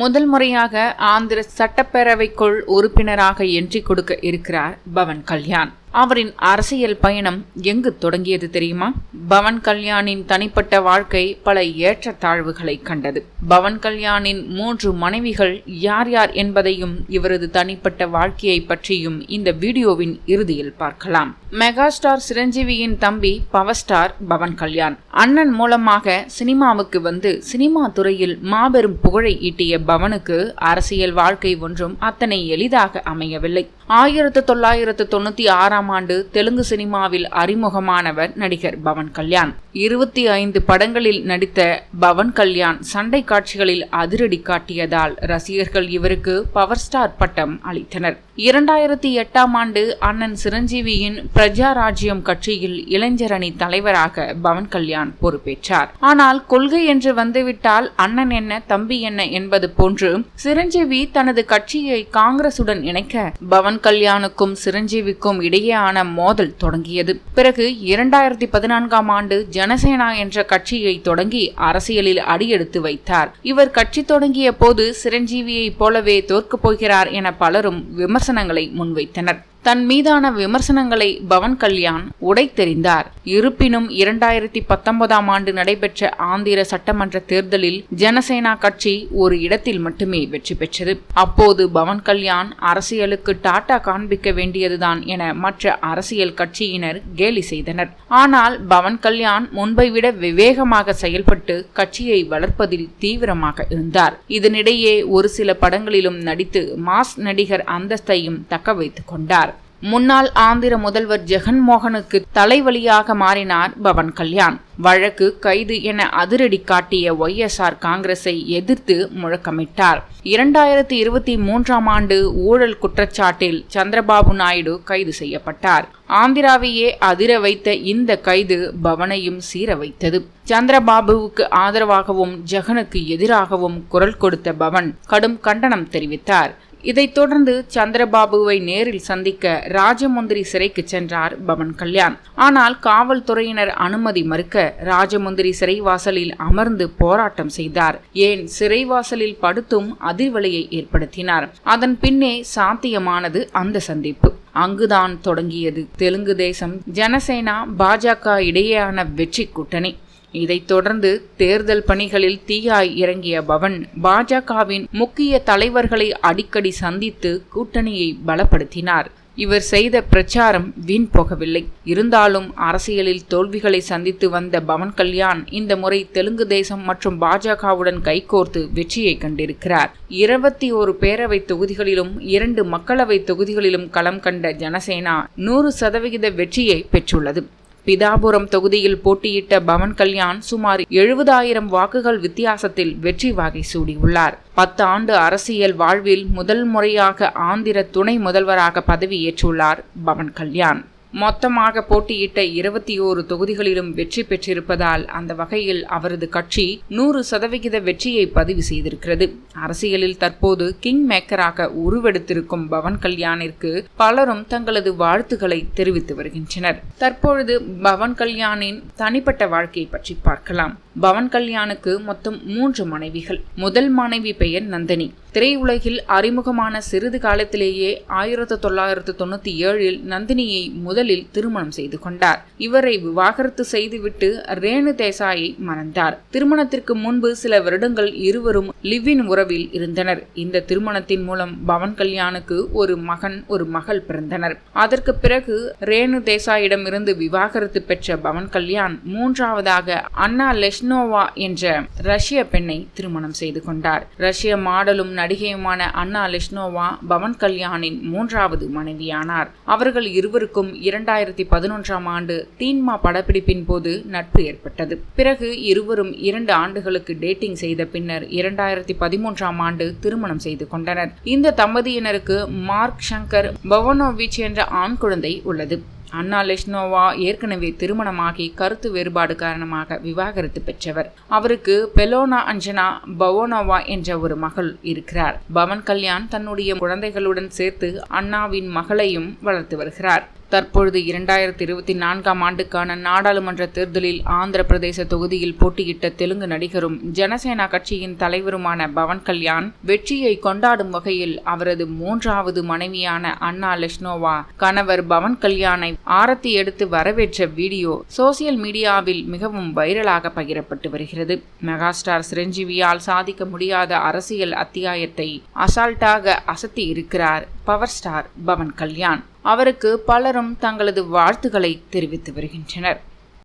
முதல் முறையாக ஆந்திர சட்டப்பேரவைக்குள் உறுப்பினராக என்ட்ரி கொடுக்க இருக்கிறார் பவன் கல்யாண். அவரின் அரசியல் பயணம் எங்கு தொடங்கியது தெரியுமா? பவன் கல்யாணின் தனிப்பட்ட வாழ்க்கை பல ஏற்றத்தாழ்வுகளை கண்டது. பவன் கல்யாணின் மூன்று மனைவிகள் யார் யார் என்பதையும் இவரது தனிப்பட்ட வாழ்க்கையை பற்றியும் இந்த வீடியோவின் இறுதியில் பார்க்கலாம். மெகா ஸ்டார் சிரஞ்சீவியின் தம்பி பவர் ஸ்டார் பவன் கல்யாண். அண்ணன் மூலமாக சினிமாவுக்கு வந்து சினிமா துறையில் மாபெரும் புகழை ஈட்டிய பவனுக்கு அரசியல் வாழ்க்கை ஒன்றும் அத்தனை எளிதாக அமையவில்லை. ஆயிரத்து தொள்ளாயிரத்து தொண்ணூத்தி ஆறாம் ஆண்டு தெலுங்கு சினிமாவில் அறிமுகமானவர் நடிகர் பவன் கல்யாண். இருபத்தி ஐந்து படங்களில் நடித்த பவன் கல்யாண் சண்டை காட்சிகளில் அதிரடி காட்டியதால் ரசிகர்கள் இவருக்கு பவர் ஸ்டார் பட்டம் அளித்தனர். இரண்டாயிரத்தி எட்டாம் ஆண்டு அண்ணன் சிரஞ்சீவியின் பிரஜா ராஜ்யம் கட்சியில் இளைஞரணி தலைவராக பவன் கல்யாண் பொறுப்பேற்றார். ஆனால் கொள்கை என்று வந்துவிட்டால் அண்ணன் என்ன தம்பி என்ன என்பது போன்று சிரஞ்சீவி தனது கட்சியை காங்கிரசுடன் இணைக்க பவன் கல்யாணுக்கும் சிரஞ்சீவிக்கும் இடையே இடையேயான மோதல் தொடங்கியது. பிறகு இரண்டாயிரத்தி பதினான்காம் ஆண்டு ஜனசேனா என்ற கட்சியை தொடங்கி அரசியலில் அடியெடுத்து வைத்தார். இவர் கட்சி தொடங்கிய போது சிரஞ்சீவியைப் போலவே தோற்கப் போகிறார் என பலரும் விமர்சனங்களை முன்வைத்தனர். தன் மீதான விமர்சனங்களை பவன் கல்யாண் உடைத்தெறிந்தார் இருப்பினும் இரண்டாயிரத்தி பத்தொன்பதாம் ஆண்டு நடைபெற்ற ஆந்திர சட்டமன்ற தேர்தலில் ஜனசேனா கட்சி ஒரு இடத்தில் மட்டுமே வெற்றி பெற்றது. அப்போது பவன் கல்யாண் அரசியலுக்கு டாட்டா காண்பிக்க வேண்டியதுதான் என மற்ற அரசியல் கட்சியினர் கேலி செய்தனர். ஆனால் பவன் கல்யாண் முன்பை விட விவேகமாக செயல்பட்டு கட்சியை வளர்ப்பதில் தீவிரமாக இருந்தார். இதனிடையே ஒரு சில படங்களிலும் நடித்து மாஸ் நடிகர் அந்தஸ்தையும் தக்க வைத்துக் கொண்டார். முன்னாள் ஆந்திர முதல்வர் ஜெகன்மோகனுக்கு தலைவலியாக மாறினார் பவன் கல்யாண். வழக்கு கைது என அதிரடி காட்டிய ஒய்எஸ்ஆர் காங்கிரஸை எதிர்த்து முழக்கமிட்டார். இரண்டாயிரத்தி இருபத்தி மூன்றாம் ஆண்டு ஊழல் குற்றச்சாட்டில் சந்திரபாபு நாயுடு கைது செய்யப்பட்டார். ஆந்திராவையே அதிர வைத்த இந்த கைது பவனையும் சீர வைத்தது. சந்திரபாபுவுக்கு ஆதரவாகவும் ஜெகனுக்கு எதிராகவும் குரல் கொடுத்த பவன் கடும் கண்டனம் தெரிவித்தார். இதைத் தொடர்ந்து சந்திரபாபுவை நேரில் சந்திக்க ராஜமுந்திரி சிறைக்கு சென்றார் பவன் கல்யாண். ஆனால் காவல்துறையினர் அனுமதி மறுக்க ராஜமுந்திரி சிறைவாசலில் அமர்ந்து போராட்டம் செய்தார். ஏன் சிறைவாசலில் படுத்தும் அதிர்வலையை ஏற்படுத்தினார். அதன் பின்னே சாத்தியமானது அந்த சந்திப்பு. அங்குதான் தொடங்கியது. தெலுங்கு தேசம் ஜனசேனா பாஜக இடையேயான வெற்றி கூட்டணி. இதைத் தொடர்ந்து தேர்தல் பணிகளில் தீயாய் இறங்கிய பவன் பாஜகவின் முக்கிய தலைவர்களை அடிக்கடி சந்தித்து கூட்டணியை பலப்படுத்தினார். இவர் செய்த பிரச்சாரம் வீண் போகவில்லை. இருந்தாலும் அரசியலில் தோல்விகளை சந்தித்து வந்த பவன் கல்யாண் இந்த முறை தெலுங்கு தேசம் மற்றும் பாஜகவுடன் கைகோர்த்து வெற்றியை கண்டிருக்கிறார். இருபத்தி ஒரு பேரவை தொகுதிகளிலும் இரண்டு மக்களவை தொகுதிகளிலும் களம் கண்ட ஜனசேனா நூறு சதவிகித வெற்றியை பெற்றுள்ளது. பிதாபுரம் தொகுதியில் போட்டியிட்ட பவன் கல்யாண் சுமார் எழுபதாயிரம் வாக்குகள் வித்தியாசத்தில் வெற்றி வாகை சூடியுள்ளார். பத்து ஆண்டு அரசியல் வாழ்வில் முதல் முறையாக ஆந்திர துணை முதல்வராக பதவியேற்றுள்ளார் பவன் கல்யாண். மொத்தமாக போட்டியிட்ட இருபத்தி ஓரு தொகுதிகளிலும் வெற்றி பெற்றிருப்பதால் அந்த வகையில் அவரது கட்சி நூறு சதவிகித வெற்றியை பதிவு செய்திருக்கிறது. அரசியலில் தற்போது கிங் மேக்கராக உருவெடுத்திருக்கும் பவன் கல்யாணிற்கு பலரும் தங்களது வாழ்த்துக்களை தெரிவித்து வருகின்றனர். தற்பொழுது பவன் கல்யாணின் தனிப்பட்ட வாழ்க்கையை பற்றி பார்க்கலாம். பவன் கல்யாணுக்கு மொத்தம் மூன்று மனைவிகள். முதல் மனைவி பெயர் நந்தினி. திரையுலகில் அறிமுகமான சிறிது காலத்திலேயே ஆயிரத்தி தொள்ளாயிரத்து தொண்ணூத்தி ஏழில் நந்தினியை முதல் முதலில் திருமணம் செய்து கொண்டார். இவரை விவாகரத்து செய்துவிட்டு ரேணு தேசாயை மணந்தார். திருமணத்திற்கு முன்பு சில வருடங்கள் இருவரும் லிவ்வின் உறவில் இருந்தனர். இந்த திருமணத்தின் மூலம் பவன் கல்யாணுக்கு ஒரு மகன் ஒரு மகள் பிறந்தனர். அதற்கு பிறகு ரேணு தேசாயிடமிருந்து விவாகரத்து பெற்ற பவன் கல்யாண் மூன்றாவதாக அண்ணா லெஷ்னோவா என்ற ரஷ்ய பெண்ணை திருமணம் செய்து கொண்டார். ரஷ்ய மாடலும் நடிகையுமான அண்ணா லெஷ்னோவா பவன் கல்யாணின் மூன்றாவது மனைவியானார். அவர்கள் இருவருக்கும் இரண்டாயிரத்தி பதினொன்றாம் ஆண்டு தீன்மா படப்பிடிப்பின் போது நட்பு ஏற்பட்டது. பிறகு இருவரும் இரண்டு ஆண்டுகளுக்கு டேட்டிங் செய்த பின்னர் இரண்டாயிரத்தி பதிமூன்றாம் ஆண்டு திருமணம் செய்து கொண்டனர். இந்த தம்பதியினருக்கு மார்க் ஷங்கர் பவனோவிச் என்ற ஆண் குழந்தை உள்ளது. அண்ணா லெஷ்னோவா ஏற்கனவே திருமணமாகி கருத்து வேறுபாடு காரணமாக விவாகரத்து பெற்றவர். அவருக்கு பெலோனா அஞ்சனா பவோனோவா என்ற ஒரு மகள் இருக்கிறார். பவன் கல்யாண் தன்னுடைய குழந்தைகளுடன் சேர்த்து அண்ணாவின் மகளையும் வளர்த்து வருகிறார். தற்பொழுது இரண்டாயிரத்தி இருபத்தி நான்காம் ஆண்டுக்கான நாடாளுமன்ற தேர்தலில் ஆந்திர பிரதேச தொகுதியில் போட்டியிட்ட தெலுங்கு நடிகரும் ஜனசேனா கட்சியின் தலைவருமான பவன் கல்யாண் வெற்றியை கொண்டாடும் வகையில் அவரது மூன்றாவது மனைவியான அண்ணா லெஷ்னோவா கணவர் பவன் கல்யாணை ஆரத்தி எடுத்து வரவேற்ற வீடியோ சோசியல் மீடியாவில் மிகவும் வைரலாக பகிரப்பட்டு வருகிறது. மெகாஸ்டார் சிரஞ்சீவியால் சாதிக்க முடியாத அரசியல் அத்தியாயத்தை அசால்ட்டாக அசத்தி இருக்கிறார் பவர் ஸ்டார் பவன் கல்யாண். அவருக்கு பலரும் தங்களது வாழ்த்துக்களை தெரிவித்து வருகின்றனர்.